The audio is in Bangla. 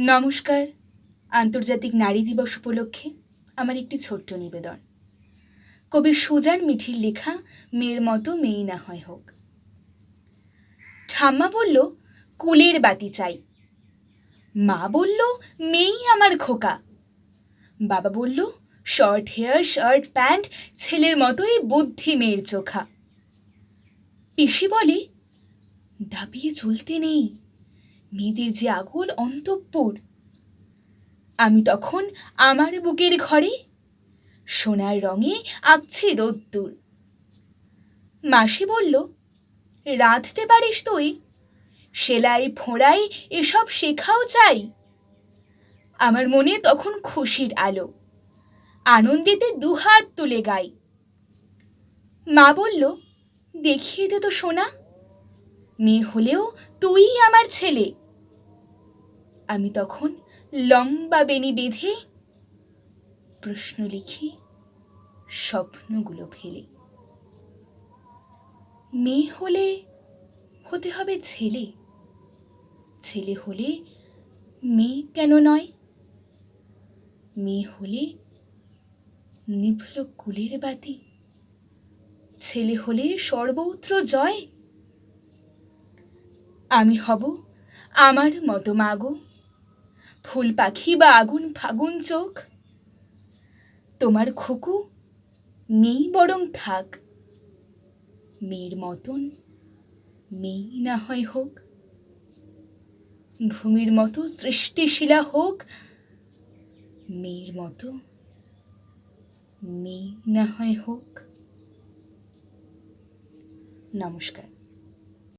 নমস্কার। আন্তর্জাতিক নারী দিবস উপলক্ষে আমার একটি ছোট্ট নিবেদন। কবি সুজান মিঠির লেখা, মেয়ের মতো মেয়ে না হয় হোক। ঠাম্মা বলল, কুলের বাতি চাই। মা বলল, মেয়েই আমার খোকা। বাবা বলল, শর্ট হেয়ার, শার্ট প্যান্ট, ছেলের মতোই বুদ্ধি মেয়ের চোখা। পিসি বলে, দাবিয়ে চলতে নেই। মেয়েদের যে আগুল অন্তঃপুর। আমি তখন আমার বুকের ঘরে সোনার রঙে আঁকছে রোদ্দুর। মাসি বলল, রাঁধতে পারিস তুই? সেলাই ফোঁড়াই এসব শেখাও চাই। আমার মনে তখন খুশির আলো। আনন্দেতে দুহাত তুলে গাই। মা বলল, দেখিয়ে দে তো সোনা। মেয়ে হলেও তুই আমার ছেলে। আমি তখন লম্বা বেনি বেঁধে প্রশ্ন লিখি, স্বপ্নগুলো ফেলে। মেয়ে হলে হতে হবে ছেলে। ছেলে হলে মেয়ে কেন নয়? মেয়ে হলে নিভল কুলের বাতি। ছেলে হলে সর্বত্র জয়। আমি হব আমার মতো মাগো ফুল পাখি বা আগুন ফাগুন চোখ? তোমার খুকু নেই বরং থাক। মেয়ের মতন মেয়ে না হয় হোক। ভূমির মতো সৃষ্টিশীলা হোক। মেয়ের মতো মেয়ে না হয় হোক। নমস্কার।